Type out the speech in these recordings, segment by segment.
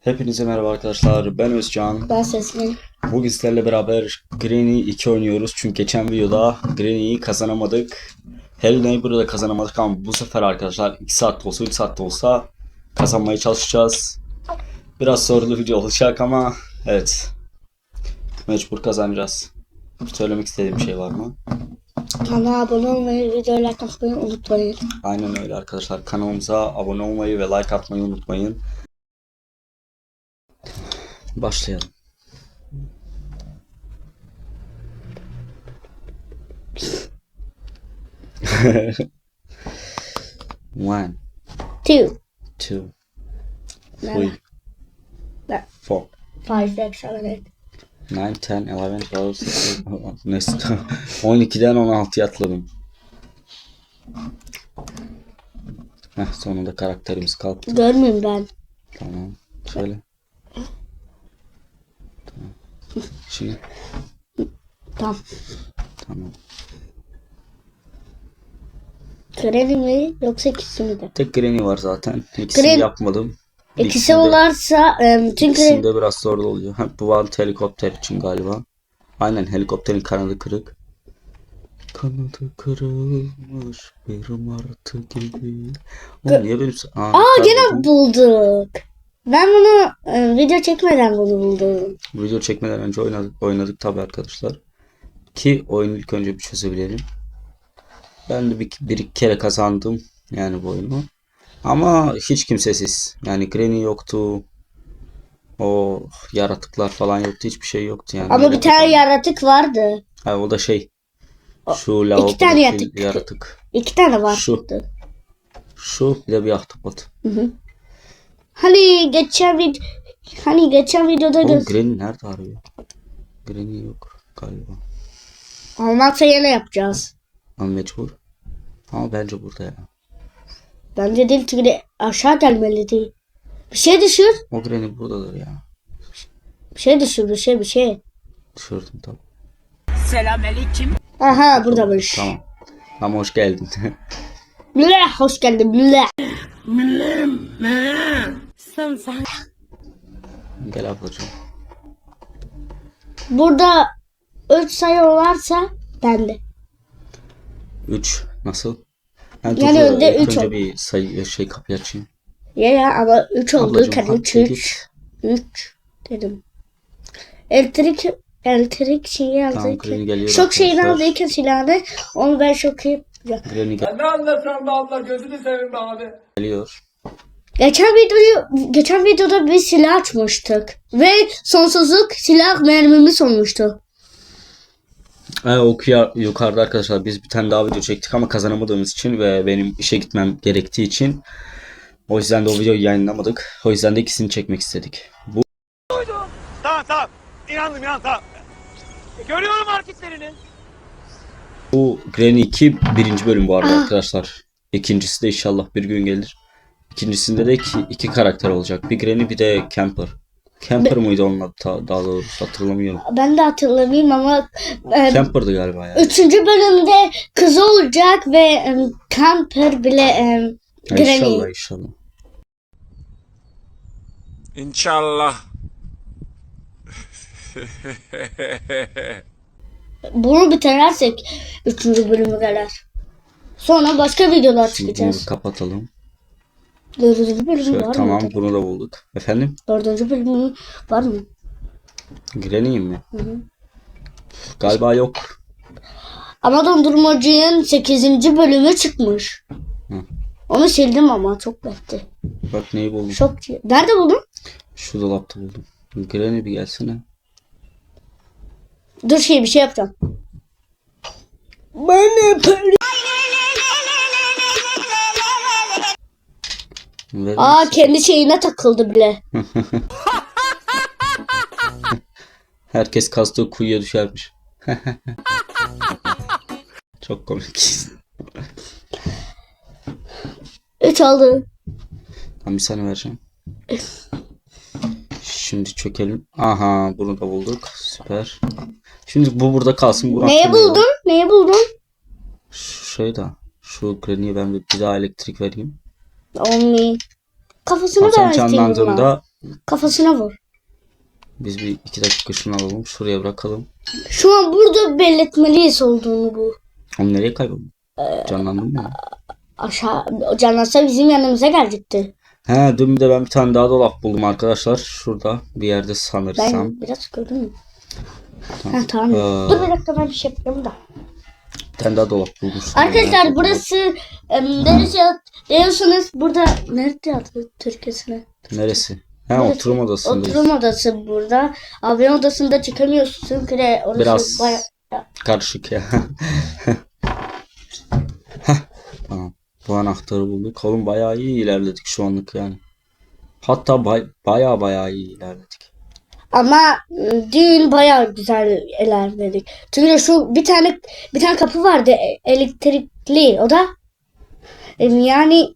Hepinize merhaba arkadaşlar. Ben Özcan. Ben sesini. Bugün sizlerle beraber Granny 2 oynuyoruz. Çünkü geçen videoda Granny'yi kazanamadık. Hello Neighbor'ı da kazanamadık ama bu sefer arkadaşlar 2 saatte olsa 3 saatte olsa kazanmaya çalışacağız. Biraz sorulu video olacak ama evet. Mecbur kazanacağız. Söylemek istediğim bir şey var mı? Kanala abone olmayı, videoyu like atmayı unutmayın. Aynen öyle arkadaşlar. Kanalımıza abone olmayı ve like atmayı unutmayın. Başlayalım. One, Two, two, three, Ne? four, five, six, seven, eight. nine, ten, eleven, twelve, sixteen, neyse 12'den 16'ya atladım. Heh, sonunda karakterimiz kalktı. Görmeyeyim ben. Tamam. Şöyle. Tamam. Şimdi Tamam. tamam. Kredi mi yoksa ikisi mi de? Tek Granny var zaten. İkisini Granny- yapmadım. İkisi olarsa em, çünkü İkisinde biraz zor oluyor. Ha, bu var helikopter için galiba. Aynen helikopterin kanadı kırık. Kanadı kırılmış bir martı gibi. Oğlum niye benim... Aa, Aa gene bulduk. Ben bunu em, video çekmeden bunu buldum. Video çekmeden önce oynadık, oynadık tabii arkadaşlar. Ki oyunu ilk önce bir çözebilelim. Ben de bir, bir iki kere kazandım yani bu oyunu. Ama hiç kimsesiz. Yani Granny yoktu. O yaratıklar falan yoktu. Hiçbir şey yoktu yani. Ama Öyle bir tane yaratık vardı. Ha, o da şey. O- Şu lavabo tane yaratık. yaratık. İki tane vardı. Şu. Şu bir de bir ahtapot. Hı hı. Hani geçen vid hani geçen videoda göz Granny nerede arıyor? Granny yok galiba. olmazsa yine yapacağız. Ama mecbur. Ama bence burada ya. Bence değil çünkü aşağı gelmeli değil. Bir şey düşür. O Granny buradadır ya. Bir şey düşür bir şey bir şey. Düşürdüm tamam. Aha buradamış. Tamam. Ama hoş geldin. Bile hoş geldin bile. Gel ablacığım. Burada 3 sayı varsa bende. 3 nasıl? Ha, Yani önde ilk üç önce ol- bir sayı şey kapıyı açayım. Ya ya ama 3 olduğu Ablacığım, kan hadi 3 git. 3 3 dedim. Elektrik elektrik şeyi Tamam, Green geliyor şok şeyini aldıyken silahını onu ben şok yapacağım. Gel- Ne anlatıyorsun be abla gözünü seveyim be abi. geliyor. Geçen videoyu geçen videoda bir silah açmıştık ve sonsuzluk silah mermimiz olmuştu. Ha, okuya yukarıda arkadaşlar biz bir tane daha video çektik ama kazanamadığımız için ve benim işe gitmem gerektiği için o yüzden de o videoyu yayınlamadık. O yüzden de ikisini çekmek istedik. Bu Tamam tamam. İnandım inandım tamam. Görüyorum hareketlerini. Bu Granny 2 birinci bölüm bu arada arkadaşlar. İkincisi de inşallah bir gün gelir. İkincisinde de iki, iki karakter olacak. Bir Granny bir de Camper. Camper mıydı onun adı ta- daha doğrusu hatırlamıyorum. Ben de hatırlamayayım ama e, Camper'dı galiba ya. üçüncü bölümde kız olacak ve e, Camper bile e, Granny. İnşallah inşallah. İnşallah. Bunu bitirersek üçüncü bölümü gelir. Sonra başka videolar Şimdi bunu çıkacağız. kapatalım. Dördüncü bölüm Şöyle, var tamam mı? bunu da bulduk. Efendim? Dördüncü bölümü var mı? Granny mi? Hı hı. Galiba yok. Ama Dondurmacı'nın 8. bölümü çıkmış. Hı. Onu sildim ama çok betti. Bak neyi buldum. Çok Nerede buldun? Şu dolapta buldum. Granny bir gelsene. Dur şey bir şey yapacağım. Bana para. Verir Aa misin? kendi şeyine takıldı bile. Herkes kazdığı kuyuya düşermiş. Çok komik. 3 aldı. Tamam bir saniye vereceğim. Şimdi çökelim. Aha bunu da bulduk. Süper. Şimdi bu burada kalsın. Bu Neyi buldun? Neyi buldun? Şu şey. Şu Granny'e ben bir, bir daha elektrik vereyim. Olmuyor. Kafasını Tamam, buna. canlandığında Kafasına vur. Biz bir iki dakika şunu alalım. Şuraya bırakalım. Şu an burada belirtmeliyiz olduğunu bu. Oğlum nereye kayboldun? Canlandın mı? Aşağı canlansa bizim yanımıza gelecekti. He dün bir de ben bir tane daha dolap buldum arkadaşlar. Şurada bir yerde sanırsam. Ben biraz gördüm. Ha tamam. Ee, Dur bir dakika ben bir şey yapıyorum da. Tane daha dolap şurada. Arkadaşlar burası neresi diyorsunuz burada nerede adı Türkiye'sine? Neresi? He Burası oturma odasındayız. Oturum odası burada. Abi odasında çıkamıyorsun çünkü de orası Biraz- baya... Karışık ya. Tamam. Bu anahtarı bulduk. Oğlum bayağı iyi ilerledik şu anlık yani. Hatta bay, bayağı bayağı iyi ilerledik. Ama m, dün baya güzel ilerledik. Çünkü şu bir tane bir tane kapı vardı e- elektrikli o da em, yani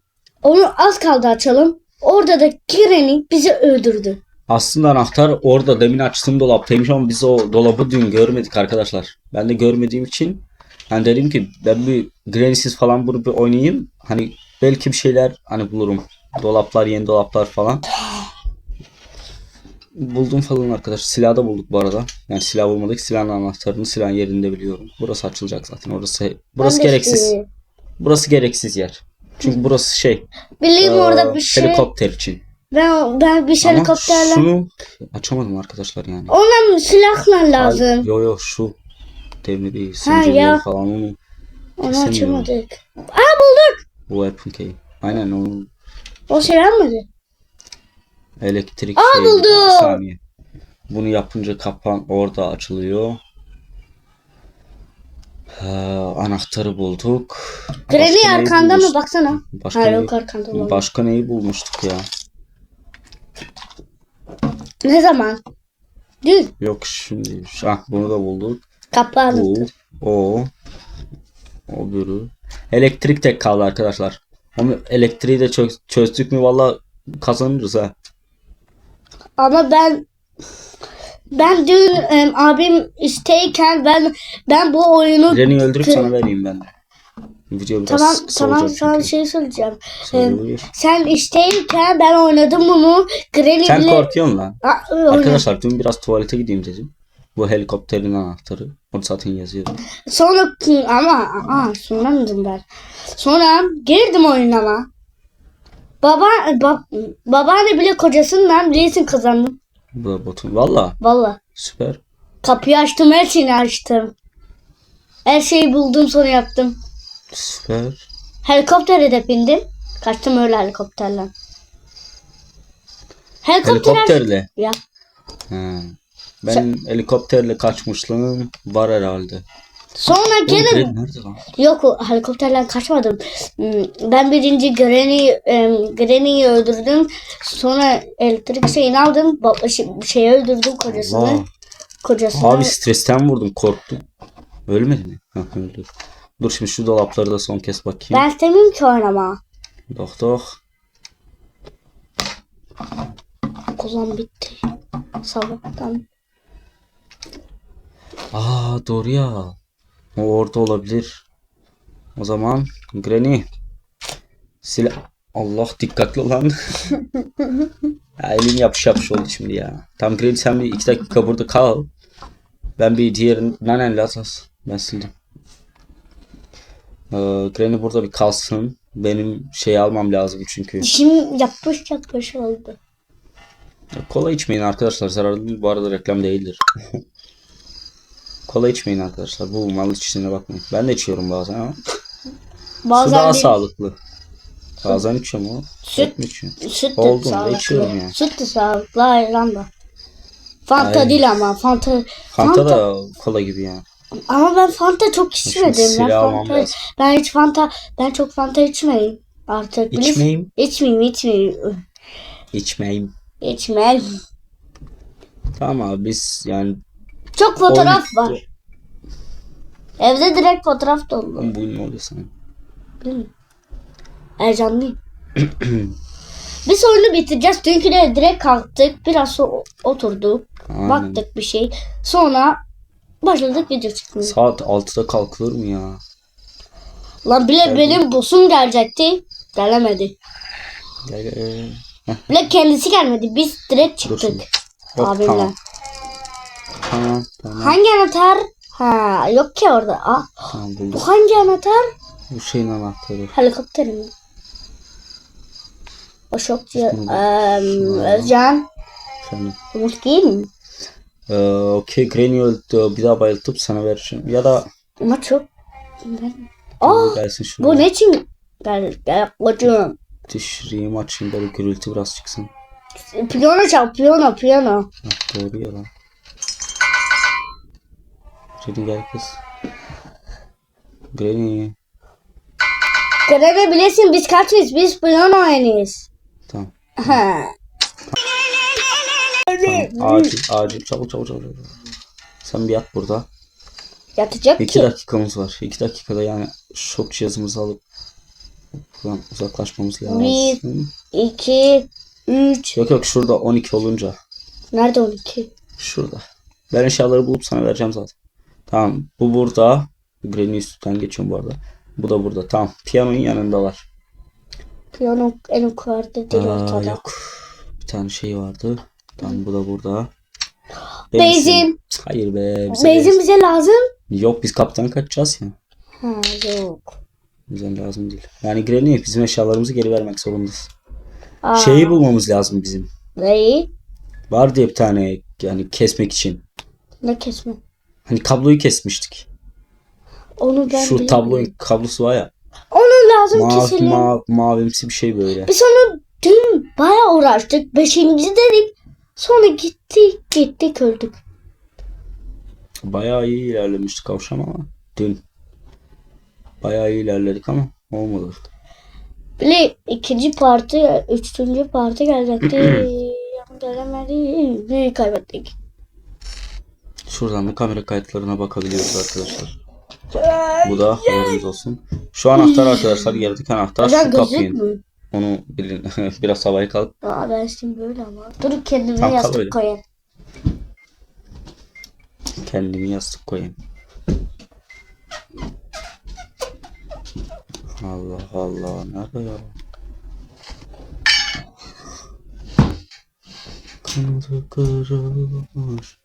onu az kaldı açalım. Orada da gireni bizi öldürdü. Aslında anahtar orada demin açtığım dolaptaymış ama biz o dolabı dün görmedik arkadaşlar. Ben de görmediğim için hani dedim ki ben bir Granny'siz falan bunu bir oynayayım. Hani belki bir şeyler hani bulurum. Dolaplar, yeni dolaplar falan. Buldum falan arkadaşlar. Silahı da bulduk bu arada. Yani silah bulmadık. Silahın anahtarını silahın yerinde biliyorum. Burası açılacak zaten. Orası burası Ben gereksiz. işte- Burası gereksiz yer. Çünkü burası şey. Bileyim eee, orada bir şey. Helikopter için. Ben ben bir şey helikopterle. şunu açamadım arkadaşlar yani. Ona silahla lazım. Hayır, Yo yo şu demiri Ha, zincirleri ya. falan onu Onu açamadık. Aa bulduk. bu weapon key. Aynen onu O silah mıydı? Elektrik Aa, şeyi- buldum. Bir saniye. Bunu yapınca kapan orada açılıyor. Ha, anahtarı bulduk. Başka neyi arkanda mı baksana. Başka, Hayır neyi, yok arkanda olamaz. başka neyi bulmuştuk ya? Ne zaman? Dün. Yok şimdi. Ah bunu da bulduk. Kapağı Bu, o, o bürü. Elektrik tek kaldı arkadaşlar. Ama elektriği de çö- çözdük mü valla kazanırız ha. Ama ben ben dün em, abim isteyken ben ben bu oyunu Granny'i öldürüp sana vereyim ben. Video biraz tamam tamam olacak sana çünkü. şey söyleyeceğim. Söyle Em, buyur. sen isteyken ben oynadım bunu. Granny Sen bile korkuyorsun lan. Aa, Arkadaşlar dün biraz tuvalete gideyim dedim. Bu helikopterin anahtarı. Orada zaten yazıyor. Sonra ama aa, sonra mıydım ben? Sonra girdim oyunuma. Baba bab, babaanne bile kocasından bilirsin kazandım. Botun. Valla Valla. süper. Kapıyı açtım her şeyini açtım. Her şeyi buldum sonra yaptım. Süper. Helikoptere de bindim. Kaçtım öyle helikopterle. Helikopter Helikopterle. Ya. Ha. Ben helikopterle kaçmışlığım var herhalde. Sonra lan? yok o helikopterle kaçmadım. Hmm, Ben birinci Granny, em, Granny'yi öldürdüm. Sonra elektrik şeyini aldım. Şey- şeyi öldürdüm kocasını. Allah. Kocasını. Abi stresten vurdum korktum. Ölmedi mi? Öldü. Dur şimdi şu dolapları da son kez bakayım. Ben istemiyorum ki oynama. Doh doh. Kulağım bitti. Sabahtan. Aa doğru ya. O orada olabilir. O zaman Granny. Silah. Allah dikkatli ol lan. ya, elim yapış yapış oldu şimdi ya. Tam Granny sen bir iki dakika burada kal. Ben bir diğerini nanenle atas. Ben sildim. Ee, Granny burada bir kalsın. Benim şey almam lazım çünkü. Dişim yapış yapış oldu. Kola içmeyin arkadaşlar. Zararlı. Bu arada reklam değildir. Kola içmeyin arkadaşlar. Bu mal içtiğine bakmayın. Ben de içiyorum bazen ama. Su Bazen daha değil, sağlıklı. Bazen içiyorum ama. Süt- mi içiyorum? Süt de Oldum da sağlıklı. içiyorum yani. Süt de sağlıklı ayran da. Fanta Aynen. değil ama Fanta. Fanta da kola gibi yani. Ama ben Fanta çok içmedim. Ben, silah almam Fanta, lazım. ben hiç Fanta ben çok Fanta içmeyeyim artık. Biliyorsun- İçmeyeyim. İçmeyeyim içmeyeyim. İçmeyeyim. İçmeyeyim. Tamam abi biz yani Çok fotoğraf Oyun- var. Evde direkt fotoğraf dolu. bu ne oluyor sana? Değil mi? Heyecanlıyım. Biz oyunu bitireceğiz. Çünkü de direkt kalktık. Biraz so- oturduk. Aynen. Baktık bir şey. Sonra başladık video çekmeye. Saat 6'da kalkılır mı ya? Lan bile benim boss'um gelecekti. Gelemedi. Gel, gel. Bile kendisi gelmedi. Biz direkt Dur çıktık. şimdi. Yok, Abimle. tamam. Tamam tamam. Hangi anahtar? Ha yok ki orada. Aa, Tamam bu buldum. hangi anahtar? Bu şeyin anahtarı. Helikopterim mi? O şokçu. Şunu- Özcan. Efendim. Umut değil mi? Ee, Okey Granny öldü. Bir daha bayıltıp sana vereceğim. Ya da Ama çok. Aa, gelsin şuraya. bu ne için? Gel gel kocuğum. Düşüreyim açayım böyle gürültü biraz çıksın. Piyano çal piyano piyano. Ha, doğru ya lan. Granny gel kız. Granny. Görebilirsin biz kaçız biz piyano oynayız. Tamam. Ha. Tamam. Acil acil çabuk çabuk çabuk. Sen bir yat burada. Yatacak İki ki. dakikamız var. İki dakikada yani şok cihazımızı alıp buradan uzaklaşmamız lazım. Bir. 2 3 Yok yok şurada 12 olunca. Nerede 12? Şurada. Ben eşyaları bulup sana vereceğim zaten. Tamam. Bu burada. Granny üstten geçiyorum bu arada. Bu da burada. Tamam. Piyanonun yanındalar. Piyano en yukarıda değil Aa, ortada. yok. Bir tane şey vardı. Tamam bu da burada. Benzin. Hayır be. Bize Benzin bize lazım. Yok biz kaptan kaçacağız ya. Ha yok. Bize lazım değil. Yani Granny bizim eşyalarımızı geri vermek zorundayız. Aa, Şeyi bulmamız lazım bizim. Neyi? Var diye bir tane yani kesmek için. Ne kesme? Hani kabloyu kesmiştik. Onu ben Şu bilmiyorum. tablonun kablosu var ya. Onu lazım Mavi, keselim. ma mavimsi bir şey böyle. Biz onu dün bayağı uğraştık. Beşinci dedik. Sonra gittik gittik öldük. Bayağı iyi ilerlemiştik kavşam ama dün. Bayağı iyi ilerledik ama olmadı. Bile ikinci parti, üçüncü parti gelecekti. Gelemedi. Kaybettik. Şuradan da kamera kayıtlarına bakabiliyoruz arkadaşlar. Bu da haberiniz olsun. Şu anahtar arkadaşlar yerdeki anahtar Hocam şu kapıyın. Onu bilin. biraz havaya kalk. Aa ben şimdi böyle ama. Dur kendime Tamam, yastık öyle. koyayım. Kendimi yastık koyayım. Allah Allah. Nerede ya? Kanadı kırılmış.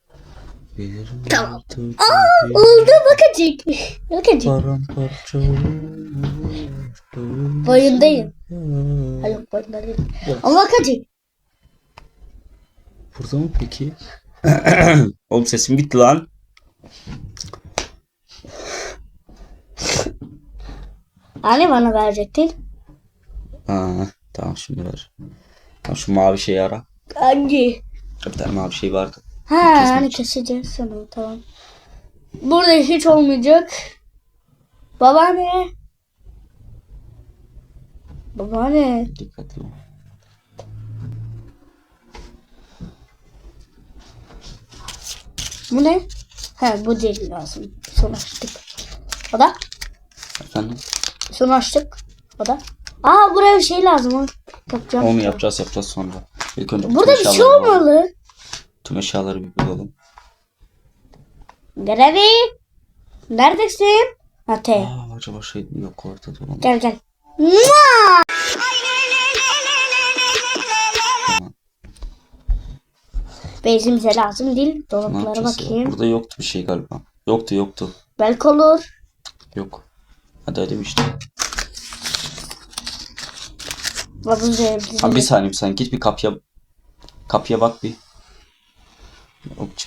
Tamam. bir Oldu bakacık. Bakacık. Paramparça. Boyundayım. Hayır boyunda değil. Evet. Ama bakacık. Burada mı peki? Oğlum sesim gitti lan. Hani bana verecektin? Aa, tamam şimdi ver. Tamam şu mavi şeyi ara. Hangi? Bir tane mavi şey vardı. Ha Kesmek için. keseceğiz sana tamam. Burada hiç olmayacak. Babaanne. Babaanne. Dikkatli ol. Bu ne? Ha bu değil lazım. Son açtık. O da. Efendim? Son açtık. O da. Aa buraya bir şey lazım. Yapacağım. Onu yapacağız yapacağız sonra. İlk önce Burada bir şey eşyaları bulalım. Tüm eşyaları bir bulalım. Görevi. Neredesin? T. Aa, acaba şey yok ortada olan. Gel gel. Mua! Benzin bize lazım değil. Ne Dolaplara yapacağız ya? bakayım. Burada yoktu bir şey galiba. Yoktu yoktu. Belki olur. Yok. Hadi hadi işte. Babam zevkli. Abi bir saniye bir saniye git bir kapıya kapıya bak bir.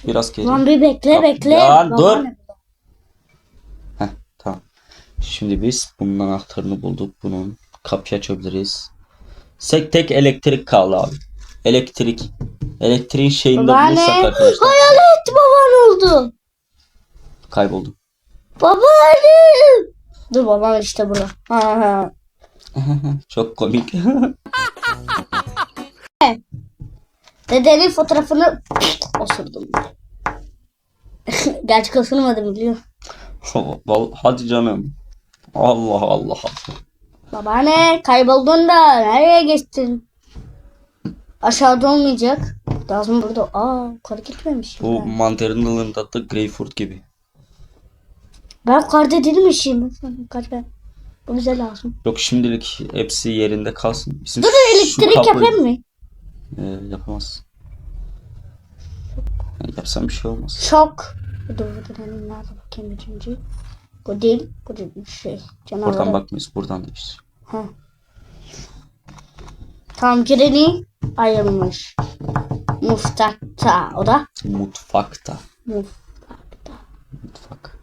Biraz geri. Lan bir bekle Kap- bekle. Ya, Babaanne. Heh, tamam. Şimdi biz bunun anahtarını bulduk. Bunun kapıyı açabiliriz. Tek tek elektrik kaldı abi. Elektrik. Elektriğin şeyini de Babaanne. bulursak arkadaşlar. Hayalet baban oldu. Kayboldu. Babaanne. Dur babam işte burada. Ha, ha. Çok komik. Dedenin fotoğrafını osurdum. Gerçek osurmadım biliyor. Vallahi, hadi canım. Allah Allah. Babaanne kayboldun da nereye geçtin? Aşağıda olmayacak. Lazım burada. Aa yukarı gitmemişim Bu ben. mandarinalığın tadı greyfurt gibi. Ben yukarıda değilmişim. Yukarıda. Bu bize lazım. Yok şimdilik hepsi yerinde kalsın. Bizim Dur şu elektrik kapı- yapayım mı? Ee, yapamaz. Yani yapsam bir şey olmaz. Şok. Dur gidelim nerede bakayım üçüncü. Bu değil. Bu değil bir şey. Canavar. Oradan bakmıyoruz. Buradan değiştir. Ha. Tam Granny ayrılmış. Muftakta. O da Mutfakta. muftakta. Mutfak.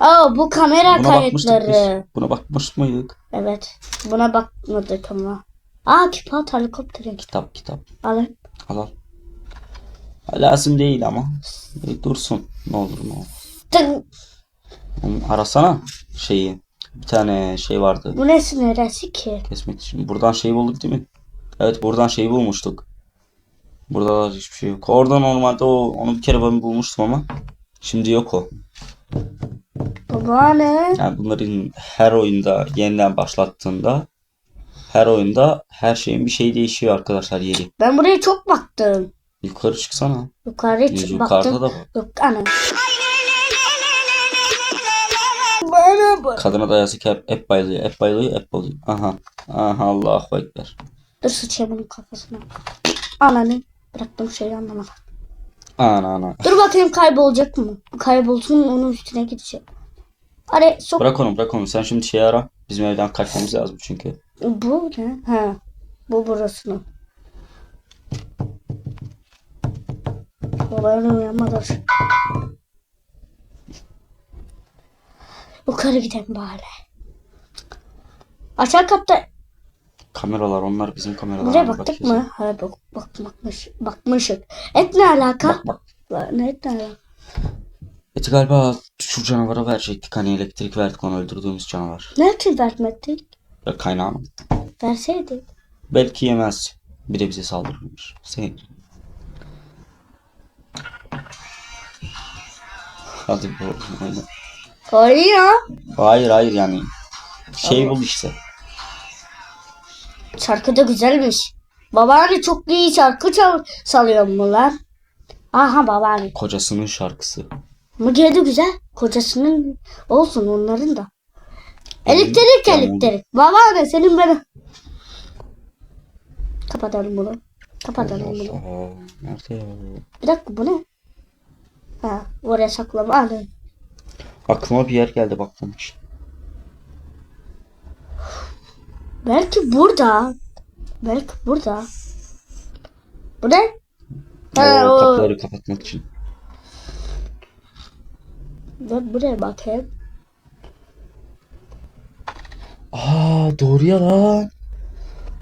Aa bu kamera Buna kayıtları. Buna bakmış mıydık? Evet. Buna bakmadık ama. Aa kipat helikopteri. Kitap kitap. Al al. Ha, Lazım değil ama. E, dursun. Ne olur ne olur. Onu arasana şeyi. Bir tane şey vardı. Bu nesi neresi ki? Kesmek için. Buradan şeyi bulduk değil mi? Evet buradan şeyi bulmuştuk. Burada da hiçbir şey yok. Orada normalde o onu bir kere ben bulmuştum ama şimdi yok o. Baba ne? Yani bunların her oyunda yeniden başlattığında her oyunda her şeyin bir şeyi değişiyor arkadaşlar yeri. Ben buraya çok baktım. Yukarı çıksana. Yukarı çık baktım. da var. Yok ana. Bana bak. Kadına da yazık hep, hep bayılıyor, hep bayılıyor, hep bayılıyor. Aha. Aha Allahu Ekber. Dur sıçayım bunun kafasına. Ananı. Bıraktım şeyi anlamadım. Ana ana. Dur bakayım kaybolacak mı? Kaybolsun onun üstüne gideceğim. Hadi sok. Bırak onu bırak onu. Sen şimdi şeyi ara. Bizim evden kaçmamız lazım çünkü. Bu ne? Ha. Bu burasını. Babanın uyanmadır. Yukarı gidelim bari. Aşağı katta Kameralar onlar bizim kameralar. buraya baktık bakacağız. mı? Ha bak, bak bakmış, bakmışık. Et ne alaka? Bak bak. Ne et ne alaka? Eti galiba şu canavara verecektik. Hani elektrik verdik onu öldürdüğümüz canavar. Ne için vermedik? Ya kaynağı mı? Verseydik. Belki yemez. Bir de bize saldırmış. Sen... Hadi bu. oyna. Koruyor. Hayır hayır yani. Şey bul işte. Şarkı da güzelmiş. Babaanne çok iyi şarkı çal salıyor mu lan? Aha babaanne. Kocasının şarkısı. Müge de güzel. Kocasının olsun onların da. Elektrik Tamam. elektrik. Babaanne senin beni. Kapatalım bunu. Kapatalım bunu. Nerede ya? Bir dakika bu ne? Ha oraya saklama alın. Aklıma bir yer geldi baktım için. Belki burada. Belki burada. Bu ne? O Ha, o. kapıları kapatmak için. Ben buraya bakayım. Aa doğru ya lan.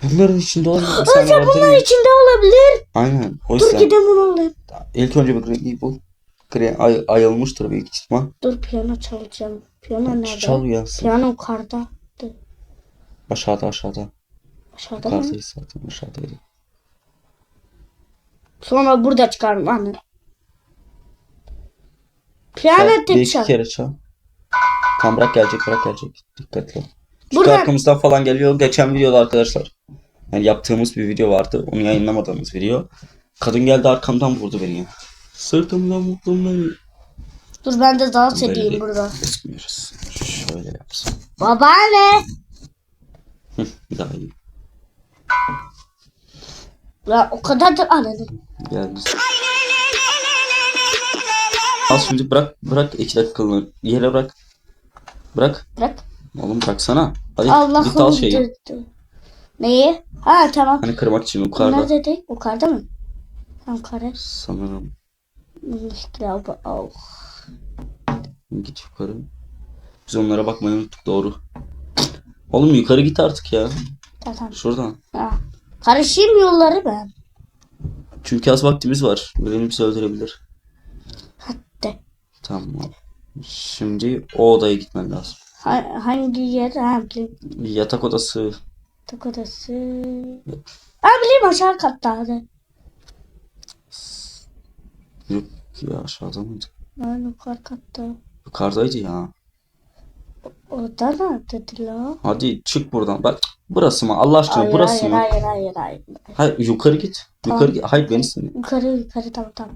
Bunların içinde olabilir. Bir Hocam vardır bunlar mı? içinde olabilir. Aynen. O Dur yüzden gidelim bunu alayım. ilk önce bir Granny'i bul. Granny ay, ayılmıştır büyük ihtimal. Dur piyano çalacağım. Piyano nerede? Çal uyansın. Piyano. Dur, Aşağıda aşağıda. Aşağıda mı? Yukarıdayız zaten aşağıdaydı. Sonra burada çıkarım anne. Piyano Çal, bir tek iki çal. kere çal. Tam bırak gelecek bırak gelecek. Dikkatli ol. Çünkü Buradan- falan geliyor. Geçen videoda arkadaşlar. Yani yaptığımız bir video vardı. Onu yayınlamadığımız video. Kadın geldi arkamdan vurdu beni. Sırtımdan vurdun beni. Dur ben de dans Böyle edeyim burada. Sıkmıyoruz. Şöyle yapsın. Babaanne. Daha iyi. Ya o kadar da anne. Geldi. Al şimdi bırak bırak iki dakikalığını yere bırak. Bırak. Bırak. Oğlum bıraksana. Hadi git al şeyi. dırdı. Neyi? Ha tamam. Hani kırmak için yukarıda. Nerede değil? Yukarıda mı? Yukarı. Sanırım. Ich glaube auch. Git yukarı. Biz onlara bakmayı unuttuk doğru. Oğlum yukarı git artık ya. Tamam. Şuradan. Ha. Karışayım yolları ben. Çünkü az vaktimiz var. Beni bizi öldürebilir. Hadi. Tamam. Şimdi o odaya gitmen lazım. Ha- hangi yer? Ha. Yatak odası. Yatak odası. Ha bileyim aşağı katta hadi. Yok ya aşağıda mıydı? Ha yukarı katta. Yukarıdaydı ya. Orada neredeydi la? Hadi çık buradan. Bak burası mı? Allah aşkına Hayır burası hayır, mı? hayır hayır hayır. Hayır yukarı git. Tamam. Yukarı git. Hayır beni dinle. Yukarı yukarı tamam tamam.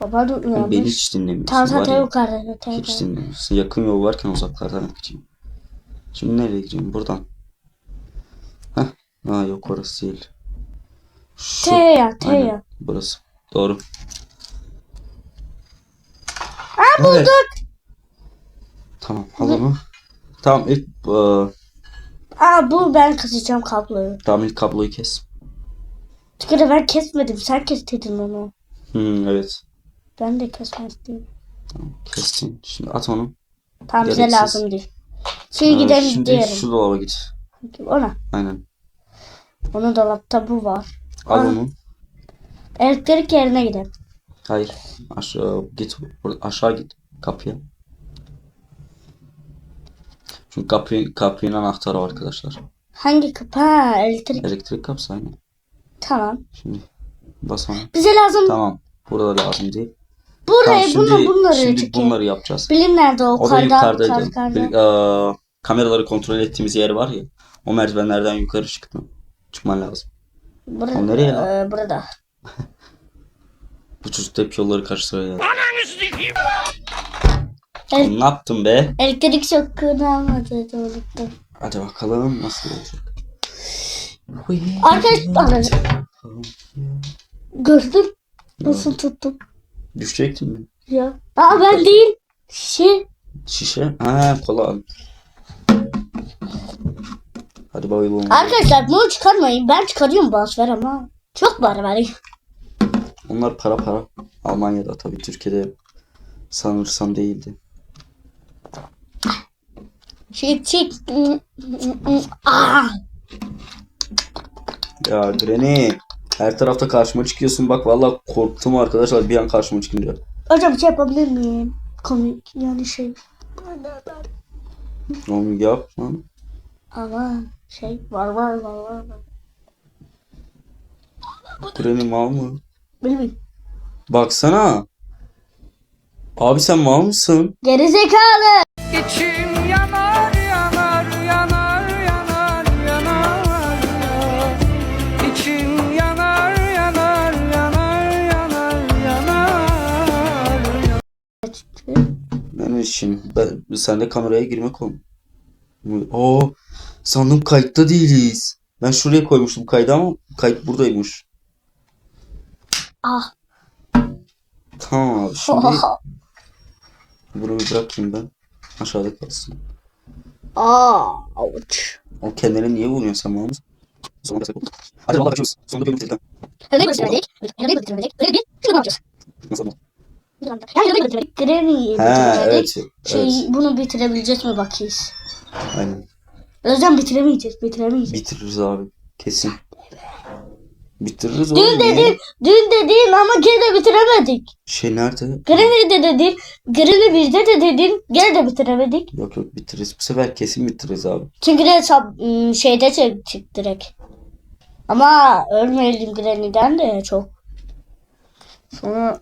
Baba da Beni uyanmış. hiç dinlemiyorsun. Tamam var zaten ya. yukarı. Zaten Hiç dinlemiyorsun. Yakın yol varken uzaklardan gideyim. Şimdi nereye gideyim? Buradan. Heh. Ha yok orası değil. Şu, T ya T aynen, burası. Doğru. Aa bulduk. Evet. Tamam al onu. Tamam ilk e, Aa bu ben keseceğim kabloyu. tamam ilk kabloyu kes. Çünkü ben kesmedim. Sen kestirdin onu. Hmm, evet. Ben de kesmezdim. Kestin. Şimdi at onu. Tamam bize lazım değil. Şimdi Ha, gidelim Şimdi diyelim. şu dolaba git. Ona. Aynen. Onun dolapta bu var. Al onu. Elektrik yerine gidelim. Hayır. Aşağı git. Aşağı git. Kapıya. Çünkü kapı, kapının anahtarı var arkadaşlar. Hangi kapı? Ha elektrik. Elektrik kapısı aynen. Tamam. Şimdi bas ona. Bize lazım. Tamam. Burada lazım değil. Buraya Tamam, bunu bunları şimdi çekin. bunları yapacağız. Bilim nerede o? O da Yukarıda, yukarıdaydı. yukarıda. Bir- eee, kameraları kontrol ettiğimiz yer var ya. O merdivenlerden yukarı çıktım. Çıkman lazım. Burada, O nereye lan? Ee, burada. Bu çocuk da hep yolları karıştırıyor. Oğlum Ne yaptın be? Elektrik şokunu almadı unuttum. Hadi bakalım nasıl olacak. Arkadaşlar gördün nasıl tuttum Düşecektin mi? ya. Aa ben değil. Şey Şişe. Ha kola. Hadi bayılalım. arkadaşlar bunu çıkarmayın. Ben çıkarıyorum ver ama. Çok var var. Onlar para para. Almanya'da tabii Türkiye'de sanırsam değildi. Çık çık. Aa. Ya Granny. Her tarafta karşıma çıkıyorsun. Bak vallahi korktum arkadaşlar bir an karşıma çıkınca. Hocam bir şey yapabilir miyim? Komik yani şey. Onu yap lan. Ama şey var var var var. Granny mal mı? Bilmiyorum. Baksana. Abi sen mal mısın? Geri zekalı. İçim yanar sen de kameraya girmek ol. Oo, sandım kayıtta değiliz. Ben şuraya koymuştum kaydı ama kayıt buradaymış. Ah. Tamam abi şimdi bunu bir bırakayım ben. Aşağıda kalsın. Aa. Avuç. O kendine niye vuruyorsun sen mısın? Sonra basak oldu. Hadi valla kaçıyoruz. Sonunda bölüm bitirdik. Öyle götüremedik. Öyle götüremedik. Öyle bir. Yapacağız. Nasıl oldu? Yani götüremedik. Granny'yi Ha evet. Şey evet. bunu bitirebileceğiz mi bakayız. Aynen. Özlem bitiremeyeceğiz. Bitiremeyeceğiz. Bitiririz abi. Kesin. Bitiririz oğlum. Dün dedin, dün dedin ama gene de bitiremedik. Şey nerede? Granny de dedin, Granny bizde de dedin, gene de bitiremedik. Yok yok bitiririz. Bu sefer kesin bitiririz abi. Çünkü de ım, şeyde çektik direkt. Ama ölmeyelim Granny'den de çok. Sonra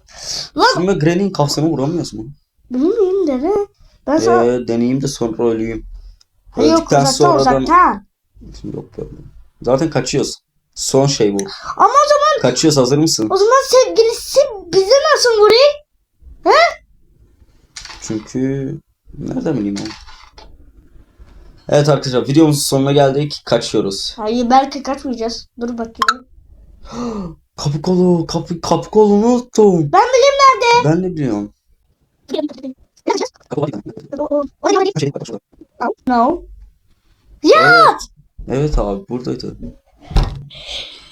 lan Şimdi Granny'in kafasına vuramıyorsun mu? bilmiyorum dene. Ben sana Ee, deneyeyim de sonra öleyim. Hayır, yok öldükten uzakta sonradan- uzakta. Yok yok. Zaten kaçıyoruz. Son şey bu. Ama o zaman Kaçıyoruz hazır mısın? o zaman sevgilisi bize nasıl vuruyor? Çünkü nereden bileyim oğlum. Evet arkadaşlar videomuzun sonuna geldik. Kaçıyoruz. Hayır belki kaçmayacağız. Dur bakayım. Kapı kolu, kapı kapı kolunu unuttum. Ben bileyim nerede. Ben de biliyorum. Kapı. Şey, bak şurada. No. Ya! Evet abi buradaydı.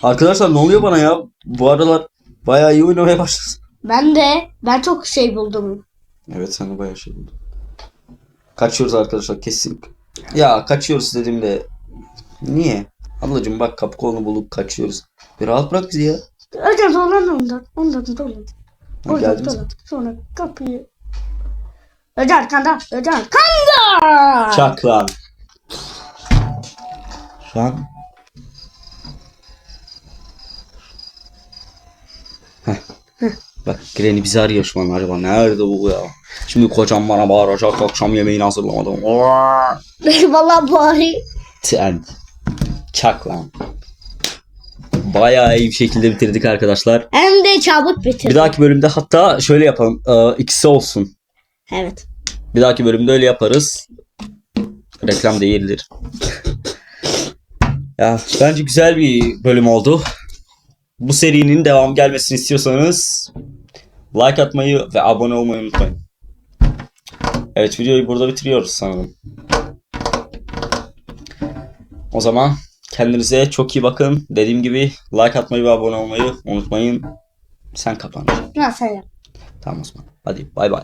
Arkadaşlar ne oluyor bana ya? Bu aralar bayağı iyi oynamaya başladın. Ben de ben çok şey buldum. Evet sen de bayağı şey buldun. Kaçıyoruz arkadaşlar kesin. Ya kaçıyoruz dediğimde niye? Ablacım bak kapı kolunu bulup kaçıyoruz. Bir rahat bırak bizi ya. Hocam sonra ondan ondan ondan. Ha, Oradan geldin sonra, sen. sonra kapıyı. Hocam arkanda. Hocam arkanda. Çak lan. Şu an Heh. Bak Granny bizi arıyor şu an acaba nerede bu ya? Şimdi kocam bana bağıracak akşam yemeğini hazırlamadım. Vallahi bari. Sen çak lan. Bayağı iyi bir şekilde bitirdik arkadaşlar. Hem de çabuk bitir. Bir dahaki bölümde hatta şöyle yapalım. Ee, ikisi olsun. Evet. Bir dahaki bölümde öyle yaparız. Reklam değildir. Ya bence güzel bir bölüm oldu. Bu serinin devam gelmesini istiyorsanız like atmayı ve abone olmayı unutmayın. Evet videoyu burada bitiriyoruz sanırım. O zaman kendinize çok iyi bakın. Dediğim gibi like atmayı ve abone olmayı unutmayın. Sen kapan. Yap. Tamam o zaman. Hadi bay bay.